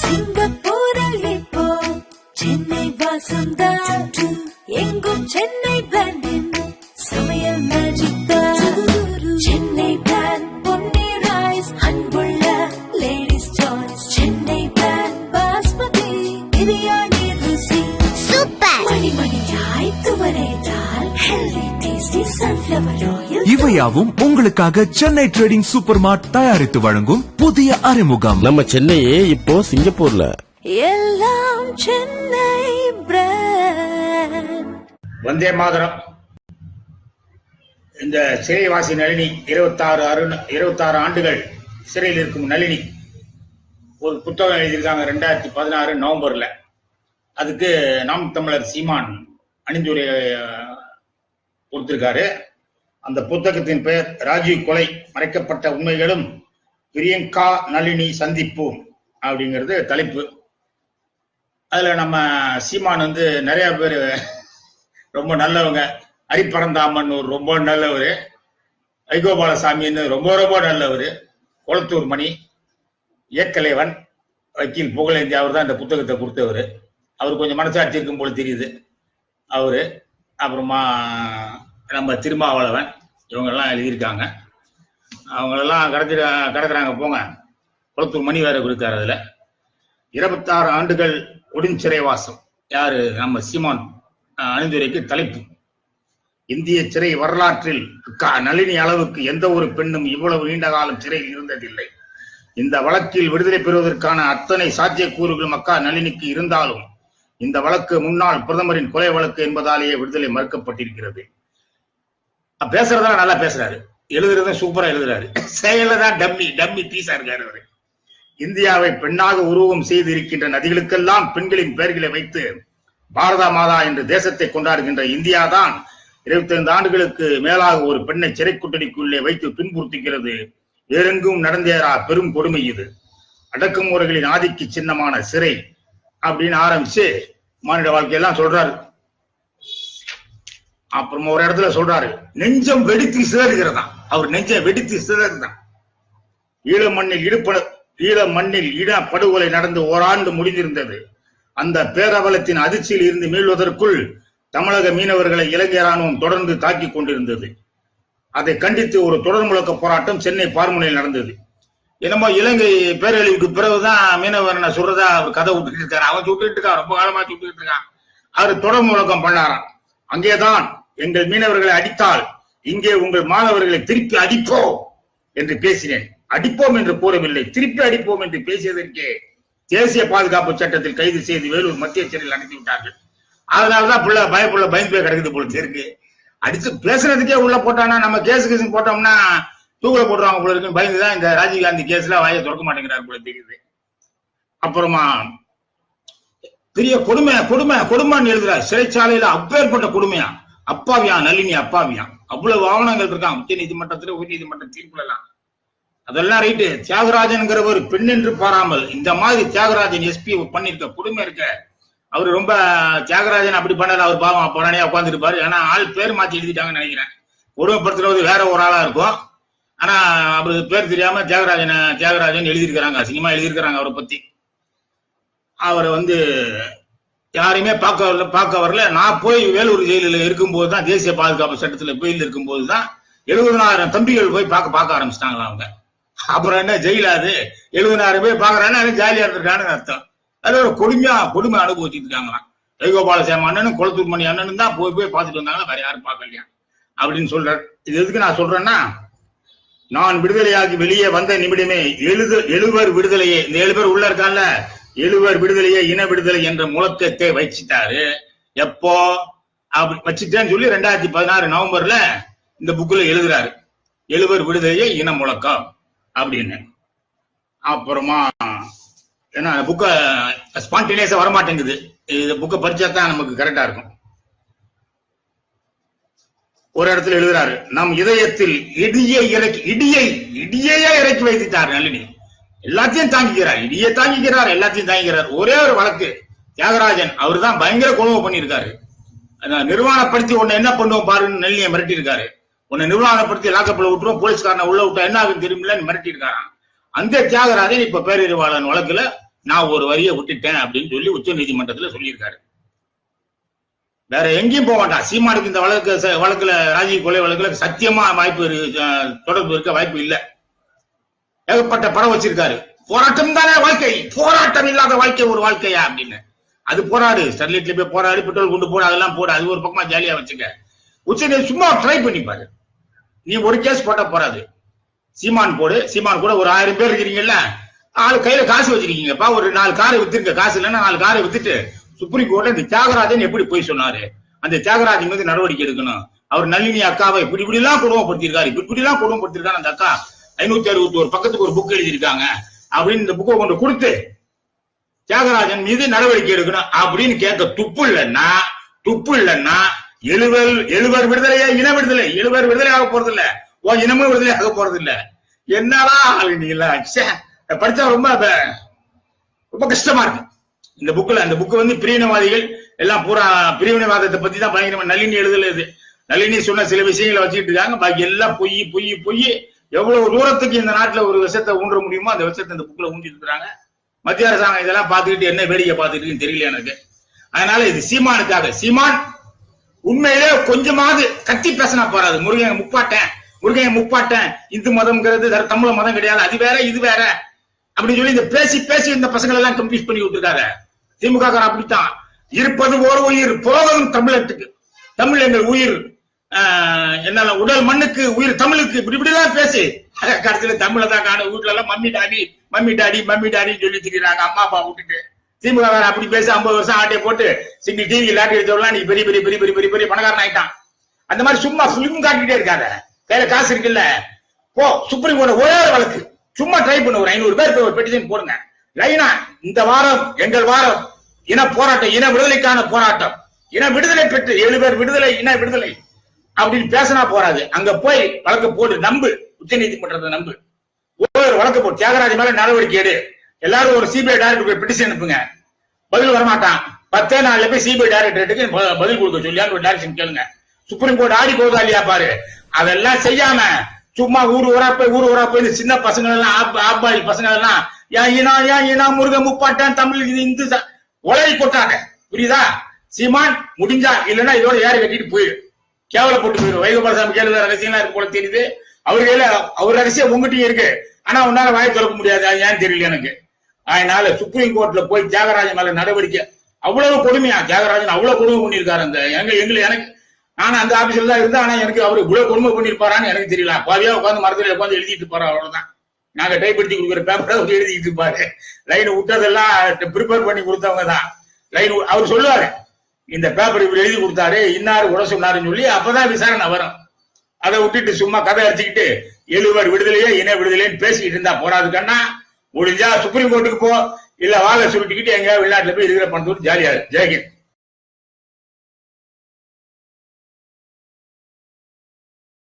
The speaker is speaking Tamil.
சிங்கப்பூரில் இப்போ சென்னை வாசம்தான் எங்கும் சென்னை பிராண்டின் சமையல் மேஜிக் தான் சென்னை பிராண்ட் பொன்னி ரைஸ் அன்புள்ள ladies choice Chennai brand basmati biryani ருசி. சூப்பர். மணிமணியாய் துவரைதால் ஹெல்தி இவையாவும் உங்களுக்காக சென்னை ட்ரேடிங் சூப்பர் மார்ட் தயாரித்து வழங்கும் புதிய அறிமுகம். நம்ம சென்னையே இப்போ சிங்கப்பூர்ல. எல்லாம் சென்னை வந்தே மாதரம். இந்த சிறைவாசி நளினி இருபத்தாறு அருண் இருபத்தாறு ஆண்டுகள் சிறையில் இருக்கும் நளினி. ஒரு புத்தகம் எழுதியிருக்காங்க ரெண்டாயிரத்தி பதினாறு நவம்பர்ல. அதுக்கு நாம் தமிழர் சீமான் அணிந்துரை கொடுத்திருக்காரு. அந்த புத்தகத்தின் பெயர் ராஜீவ் கொலை மறைக்கப்பட்ட உண்மைகளும் பிரியங்கா நளினி சந்திப்பு அப்படிங்கிறது தலைப்பு. அதுல நம்ம சீமான் வந்து நிறைய பேர் ரொம்ப நல்லவங்க. ஹரிபரந்தாமன் ஒரு ரொம்ப நல்லவர். ஐகோபாலசாமின்னு ரொம்ப ரொம்ப நல்லவர். குளத்தூர் மணி இயக்கலைவன் வக்கீல் புகழேந்தி அவர் தான் இந்த புத்தகத்தை கொடுத்தவர். அவர் கொஞ்சம் மனசாட்சி இருக்கும் போல தெரியுது. அவரு அப்புறமா நம்ம திருமாவளவன் இவங்கெல்லாம் எழுதியிருக்காங்க. அவங்களெல்லாம் கடத்தி கடக்குறாங்க போங்க. குளத்தூர் மணி வேற கொடுத்தாரு அதில். இருபத்தாறு ஆண்டுகள் ஒடுஞ்சிறைவாசம் யாரு? நம்ம சீமான் அணிந்துரைக்கு தலைப்பு. இந்திய சிறை வரலாற்றில் நளினி அளவுக்கு எந்த ஒரு பெண்ணும் இவ்வளவு நீண்ட காலம் சிறையில் இருந்ததில்லை. இந்த வழக்கில் விடுதலை பெறுவதற்கான அத்தனை சாத்தியக்கூறுகளும் அக்கா நளினிக்கு இருந்தாலும் இந்த வழக்கு முன்னாள் பிரதமரின் கொலை வழக்கு என்பதாலேயே விடுதலை மறுக்கப்பட்டிருக்கிறது. பேசுறதெல்லாம் நல்லா பேசுறாரு. எழுதுறதும் சூப்பரா எழுதுறாரு. செயல தான் டம்மி டம்மி பீஸா இருக்காரு அவரு. இந்தியாவை பெண்ணாக உருவம் செய்து இருக்கின்ற நதிகளுக்கெல்லாம் பெண்களின் பெயர்களை வைத்து பாரத மாதா என்று தேசத்தை கொண்டாடுகின்ற இந்தியா தான் இருபத்தி ஐந்து ஆண்டுகளுக்கு மேலாக ஒரு பெண்ணை சிறை சிறைக்குட்டடிக்குள்ளே வைத்து துன்புறுத்துகிறது. வேறெங்கும் நடந்தேரா பெரும் கொடுமை இது. அடக்குமுறைகளின் ஆதிக்கு சின்னமான சிறை அப்படின்னு ஆரம்பிச்சு மாநில வாழ்க்கையெல்லாம் சொல்றாரு. அப்புறம் ஒரு இடத்துல சொல்றாரு நெஞ்சம் வெடித்து சிதறுகிறதா அவர் நெஞ்சம் வெடித்து சிதறுதான் ஈழ மண்ணில் இடுப்பட ஈழ மண்ணில் இட படுகொலை நடந்து ஓராண்டு முடிந்திருந்தது. அந்த பேரவலத்தின் அதிர்ச்சியில் இருந்து மீள்வதற்குள் தமிழக மீனவர்களை இலங்கை ராணுவம் தொடர்ந்து தாக்கிக் கொண்டிருந்தது. அதை கண்டித்து ஒரு தொடர் முழக்க போராட்டம் சென்னை பார்முனையில் நடந்தது. என்னமோ இலங்கை பேரழிவுக்கு பிறகுதான் மீனவரனை சொல்றதா அவர் கதை விட்டுட்டு இருக்காரு. அவன் சுட்டுட்டு இருக்கான் ரொம்ப காலமா சுட்டுட்டு இருக்கான். அவர் தொடர் முழக்கம் பண்ணாராம். அங்கேதான் எங்கள் மீனவர்களை அடித்தால் இங்கே உங்கள் மாணவர்களை திருப்பி அடிப்போம் என்று பேசினேன். அடிப்போம் என்று கூறவில்லை. திருப்பி அடிப்போம் என்று பேசியதற்கே தேசிய பாதுகாப்பு சட்டத்தில் கைது செய்து வேலூர் மத்திய சிறையில் அனுப்பி விட்டார்கள் அதனாலதான் புள்ள பயப்புள்ள பயந்து போய் கிடக்குது போல இருக்கு. அடிச்சு பேசுறதுக்கே உள்ள போட்டானா? நம்ம கேஸ் கேஸ் போட்டோம்னா தூக்கல போடுறாங்க போல இருக்கு பயந்துதான் இந்த ராஜீவ்காந்தி கேஸ்ல வாயை திறக்க மாட்டேங்கிறார் போல தெரியுது. அப்புறமா பெரிய கொடுமை கொடுமை கொடுமைன்னு எழுதுறார். சிறைச்சாலையில அப்பேற்பட்ட கொடுமையா? அப்பாவியா நளினி அப்பாவியா? அவ்வளவு ஆவணங்கள் இருக்கான் உச்ச நீதிமன்றத்துல உயர் நீதிமன்ற தீர்ப்புல எல்லாம் அதெல்லாம் ரைட்டு தியாகராஜன்ங்கிற ஒரு பெண் என்று பாராமல் இந்த மாதிரி தியாகராஜன் எஸ்பி பண்ணிருக்க கொடுமை இருக்க. அவர் ரொம்ப தியாகராஜன் அப்படி பண்ணல அவர் பாவம் அப்ப உட்காந்துருப்பாரு ஏன்னா ஆள் பேர் மாத்தி எழுதிட்டாங்கன்னு நினைக்கிறேன். கொடுமைப்படுத்துறது வேற ஒரு ஆளா இருக்கும். ஆனா அவரு பேர் தெரியாம தியாகராஜன் தியாகராஜன் எழுதியிருக்கிறாங்க சினிமா எழுதியிருக்கிறாங்க அவரை பத்தி. அவரை வந்து யாரையுமே பார்க்க வரல பார்க்க வரல. நான் போய் வேலூர் ஜெயிலில் இருக்கும்போது தான் தேசிய பாதுகாப்பு சட்டத்துல பெயில் இருக்கும்போது தான் எழுபதனாயிரம் தம்பிகள் போய் பார்க்க பார்க்க ஆரம்பிச்சிட்டாங்களா அவங்க. அப்புறம் என்ன ஜெயிலாது எழுபதனாயிரம் பேர் பாக்குறாங்கன்னா ஜாலியா இருந்திருக்கான்னு அர்த்தம். அது ஒரு கொடுமையா கொடுமை அனுபவிச்சுட்டு இருக்காங்களாம். ஜெயகோபாலசாமி அண்ணனும் குளத்தூர் மணி அண்ணனும் தான் போய் போய் பார்த்துட்டு வந்தாங்களா வேற யாரும் பார்க்கலையா அப்படின்னு சொல்றாரு. இது எதுக்கு நான் சொல்றேன்னா நான் விடுதலையாகி வெளியே வந்த நிமிடமே எழுது எழுவர் விடுதலையே. இந்த ஏழு பேர் உள்ள இருக்கான்ல எழுவர் விடுதலையே இன விடுதலை என்ற முழக்கத்தை வச்சிட்டாரு. எப்போ? அப்படி வச்சுட்டேன்னு சொல்லி ரெண்டாயிரத்தி பதினாறு நவம்பர்ல இந்த புக்ல எழுதுறாரு. எழுவர் விடுதலையே இன முழக்கம் அப்படின்னு. அப்புறமா ஏன்னா புக்கை ஸ்பான்டேனியஸா வரமாட்டேங்குது. இந்த புக்கை படிச்சா தான் நமக்கு கரெக்டா இருக்கும். ஒரு இடத்துல எழுதுறாரு நம் இதயத்தில் இடியை இறக்கி இடியை இடியையே இறக்கி வைத்துட்டார் நளினி. எல்லாத்தையும் தாங்கிக்கிறார். இடியை தாங்கிக்கிறார் எல்லாத்தையும் தாங்கிக்கிறார். ஒரே ஒரு வழக்கு. தியாகராஜன் அவர் தான் பயங்கர கொடுமை பண்ணியிருக்காரு. நிர்வாணப்படுத்தி உன்னை என்ன பண்ணுவோம் பாருன்னு நெல்லியை மிரட்டி இருக்காரு உன்னை நிர்வாணப்படுத்தி லாக்கப்பில் விட்டுருவோம் போலீஸ்காரனை உள்ள விட்டா என்ன ஆகும் தெரியுமில்ல மிரட்டி இருக்காராம் அந்த தியாகராஜன் இப்ப பேரறிவாளன் வழக்குல நான் ஒரு வரியை விட்டுட்டேன் அப்படின்னு சொல்லி உச்ச நீதிமன்றத்துல சொல்லியிருக்காரு. வேற எங்கேயும் போக மாட்டான் சீமானுக்கு இந்த வழக்கு வழக்குல ராஜீவ் கொலை வழக்குல சத்தியமா வாய்ப்பு இருக்கு, தொடர்பு இருக்க வாய்ப்பு இல்லை. ஏகப்பட்ட படம் வச்சிருக்காரு. போராட்டம் தானே வாழ்க்கை. போராட்டம் இல்லாத வாழ்க்கை ஒரு வாழ்க்கையா அப்படின்னு. அது போராடு. ஸ்டெர்லைட்ல போய் போராடு பெட்ரோல் கொண்டு போடு அதெல்லாம் போடு. அது ஒரு பக்கமா ஜாலியா வச்சுக்க. உச்ச நீ சும்மா ட்ரை பண்ணி பாரு நீ ஒரு கேஸ் போட்டா போறாது. சீமான் போடு. சீமான் கூட ஒரு ஆயிரம் பேர் இருக்கிறீங்கல்ல ஆளு கையில காசு வச்சிருக்கீங்கப்பா. ஒரு நாலு காரை வித்திருக்க. காசு இல்லைன்னா நாலு காரை வித்துட்டு சுப்ரீம் கோர்ட்ல இந்த தியாகராஜன் எப்படி போய் சொன்னாரு? அந்த தியாகராஜன் மீது நடவடிக்கை எடுக்கணும். அவர் நளினி அக்காவை இப்படி இப்படி எல்லாம் குடும்பப்படுத்திருக்காரு இப்படி இப்படி எல்லாம் குடும்பப்படுத்திருக்காரு அந்த அக்கா. ஐநூத்தி அறுபத்தி ஒரு பக்கத்துக்கு ஒரு புக் எழுதியிருக்காங்க. அப்படின்னு இந்த புக்கை கொண்டு கொடுத்து தியாகராஜன் மீது நடவடிக்கை எடுக்கணும் அப்படின்னு கேட்க துப்பு இல்லைன்னா துப்பு இல்லைன்னா எழுவர் எழுவர் விடுதலையா இன விடுதலை? எழுவர் விடுதலை ஆக போறது இல்ல ஓ இனமும் விடுதலை ஆக போறது இல்ல என்னடா ஆளுநீங்களா படிச்சா ரொம்ப ரொம்ப கஷ்டமா இருக்கு. இந்த புக்ல அந்த புக் வந்து பிரிவினவாதிகள் எல்லாம் பூரா பிரிவினவாதத்தை பத்தி தான் பயங்கரமா நளினி எழுதல இது. நளினி சொன்ன சில விஷயங்களை வச்சுக்கிட்டு இருக்காங்க. பாக்கி எல்லாம் பொய் பொய் பொய். எவ்வளவு தூரத்துக்கு இந்த நாட்டுல ஒரு விஷயத்தை ஊன்ற முடியுமோ அந்த விஷயத்தை இந்த புக்ல ஊண்டி இருக்கிறாங்க. மத்திய அரசாங்கம் இதெல்லாம் பார்த்துக்கிட்டு என்ன வேடிக்கை பார்த்துக்கிட்டு தெரியல எனக்கு? அதனால இது சீமானுக்காக. சீமான் உண்மையிலே கொஞ்சமாவது கத்தி பேசினா போறாது முருகன் முப்பாட்டேன் முருகன் முப்பாட்டேன். இந்து மதம்ங்கிறது வேற தமிழ மதம் கிடையாது. அது வேற இது வேற. அப்படின்னு சொல்லி இந்த பேசி பேசி இந்த பசங்களை எல்லாம் கம்ப்ளீட் பண்ணி விட்டுருக்காரு திமுக அப்படித்தான். இருப்பது ஒரு உயிர் போவதும் தமிழத்துக்கு. தமிழ் எங்கள் உயிர். என்னால உடல் மண்ணுக்கு உயிர் தமிழுக்கு இப்படி இப்படிலாம் பேசி. கடைசியில தமிழை தான் காணும். வீட்டுல எல்லாம் mummy daddy mummy daddy mummy டாடின்னு சொல்லி திரிகிறாங்க அம்மா அப்பா விட்டுட்டு. திமுக வேற அப்படி பேசி ஐம்பது வருஷம் ஆட்டையை போட்டு சிங்கிள் டிவி லாட்டி எடுத்தவெல்லாம் நீ பெரிய பெரிய பெரிய பெரிய பெரிய பெரிய பணக்காரன் ஆயிட்டான். அந்த மாதிரி சும்மா பிலிம் காட்டிட்டே இருக்காங்க கையில காசு இருக்குல்ல. போ சுப்ரீம் கோர்ட் ஒரே ஒரு வழக்கு. சும்மா ட்ரை பண்ண ஒரு ஐநூறு பேர் ஒரு பெட்டிஷன் போடுங்க. லைனா இந்த வாரம் எங்கள் வாரம் இன போராட்டம் இன விடுதலைக்கான போராட்டம். இன விடுதலை பெற்று ஏழு பேர் விடுதலை இன விடுதலை. அப்படின்னு பேசினா போறாது. அங்க போய் வழக்கு போடு நம்பு. உச்ச நீதிமன்றத்தை நம்பு. ஒரு வழக்கு போட்டு தியாகராஜ மேல நடவடிக்கை எடு. எல்லாரும் ஒரு சிபிஐ டைரக்டர் போய் பெட்டிஷன் அனுப்புங்க. பதில் வரமாட்டான். பத்தே நாள்ல போய் சிபிஐ டைரக்டரேட்டுக்கு பதில் கொடுக்க சொல்லியான்னு ஒரு டைரக்ஷன் கேளுங்க. சுப்ரீம் கோர்ட் ஆடி போதா இல்லையா பாரு. அதெல்லாம் செய்யாம சும்மா ஊர் ஊரா போய் ஊர் ஊரா போய் இந்த சின்ன பசங்க எல்லாம் ஆப் ஆப்பாயில் பசங்க எல்லாம் ஏன் இனா ஏன் இனா முருக முப்பாட்டான் தமிழ் இது இந்து உலகி கொட்டாங்க புரியுதா? சீமான் முடிஞ்சா இல்லைன்னா இதோட ஏறி கட்டிட்டு போயிரு. கேவலப்பட்டு போயிடும் வைகோபாலசாமி கேள்வி ரகசியம்லாம் இருக்கு போல தெரியுது. அவர் கையில அவர் ரகசியம் உங்ககிட்டயும் இருக்கு. ஆனா உன்னால வாய் திறக்க முடியாது. அது ஏன் தெரியல எனக்கு? அதனால சுப்ரீம் கோர்ட்ல போய் தியாகராஜன் மேல நடவடிக்கை. அவ்வளவு கொடுமையா? தியாகராஜன் அவ்வளவு கொடுமை பண்ணியிருக்காரு அந்த எங்க எங்களை எனக்கு. நானும் அந்த ஆபீஸ்ல தான் இருந்தேன். ஆனா எனக்கு அவரு இவ்வளவு கொடுமை பண்ணிருப்பாரான்னு எனக்கு தெரியல. பாவியா உட்காந்து மரத்துல உட்காந்து எழுதிட்டு போறா அவ்வளவுதான். நாங்க டைப் எடுத்து கொடுக்குற பேப்பரை அவர் எழுதிட்டு இருப்பாரு. லைன் விட்டதெல்லாம் ப்ரிப்பேர் பண்ணி கொடுத்தவங்க தான் லைன் அவர் சொல்லுவாரு. இந்த பேப்பர் இப்படி எழுதி கொடுத்தாரு இன்னாரு கூட சொன்னாருன்னு சொல்லி அப்பதான் விசாரணை வரும். அதை விட்டுட்டு சும்மா கதை அடிச்சுக்கிட்டு எழுவர் விடுதலையே இன விடுதலைன்னு பேசிக்கிட்டு இருந்தா போறாது கண்ணா. முடிஞ்சா சுப்ரீம் கோர்ட்டுக்கு போ இல்ல வாழை சுருட்டிக்கிட்டு எங்க வெளிநாட்டுல போய் இருக்கிற பணத்தோடு ஜாலியா ஜெயகின்